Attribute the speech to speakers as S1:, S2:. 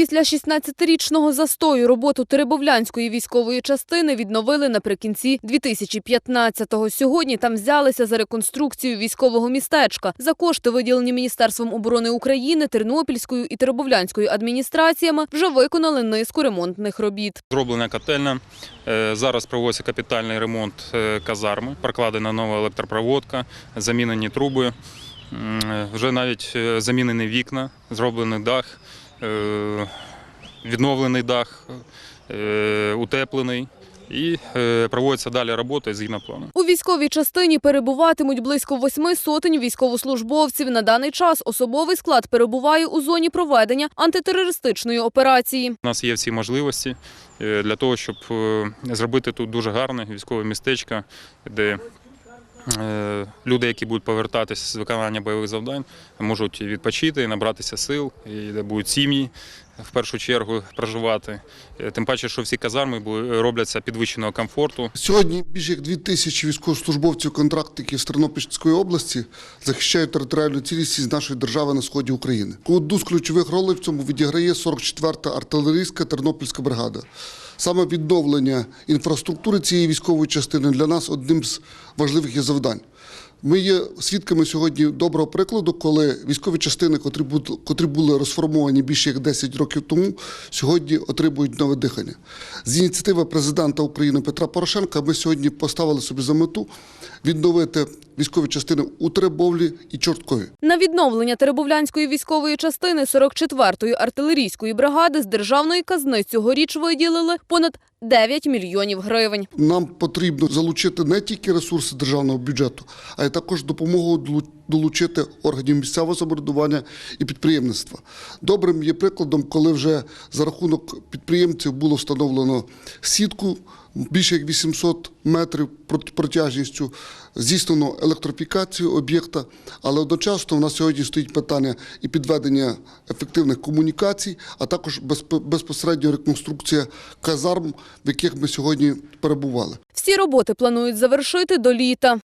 S1: Після 16-річного застою роботу Теребовлянської військової частини відновили наприкінці 2015-го. Сьогодні там взялися за реконструкцію військового містечка. За кошти, виділені Міністерством оборони України, Тернопільською і Теребовлянською адміністраціями, вже виконали низку ремонтних робіт.
S2: Зроблена котельня. Е, Зараз проводиться капітальний ремонт е, казарми, прокладена нова електропроводка, замінені труби, е, вже навіть замінені вікна, зроблений дах, відновлений дах, е, утеплений. І е, проводяться далі роботи згідно плану.
S1: У військовій частині перебуватимуть близько восьми сотень військовослужбовців. На даний час особовий склад перебуває у зоні проведення антитерористичної операції.
S2: У нас є всі можливості е, для того, щоб е, зробити тут дуже гарне військове містечко, де е, люди, які будуть повертатися з виконання бойових завдань, можуть відпочити, набратися сил, і де будуть сім'ї в першу чергу проживати. Е, Тим паче, що всі казарми робляться підвищеного комфорту.
S3: Сьогодні більше як дві тисячі військовослужбовців контрактників з Тернопільської області захищають територіальну цілісність нашої держави на сході України. Одну з ключових ролей в цьому відіграє 44-та артилерійська Тернопільська бригада. Саме відновлення інфраструктури цієї військової частини для нас одним з важливих завдань. Ми є свідками сьогодні доброго прикладу, коли військові частини, котрі котрі були розформовані більше як 10 років тому, сьогодні отримують нове дихання. З ініціативи президента України Петра Порошенка ми сьогодні поставили собі за мету відновити військові частини у Теребовлі і Чорткові.
S1: На відновлення Теребовлянської військової частини 44-ї артилерійської бригади з державної казни цьогоріч виділили понад 9 мільйонів гривень.
S3: Нам потрібно залучити не тільки ресурси державного бюджету, а й також допомогу долучити органів місцевого самоврядування і підприємництва. Добрим є прикладом, коли вже за рахунок підприємців було встановлено сітку більше як 800 метрів протяжністю, здійснено електрофікацію об'єкта, але одночасно у нас сьогодні стоїть питання і підведення ефективних комунікацій, а також безпосередньо реконструкція казарм, в яких ми сьогодні перебували.
S1: Всі роботи планують завершити до літа.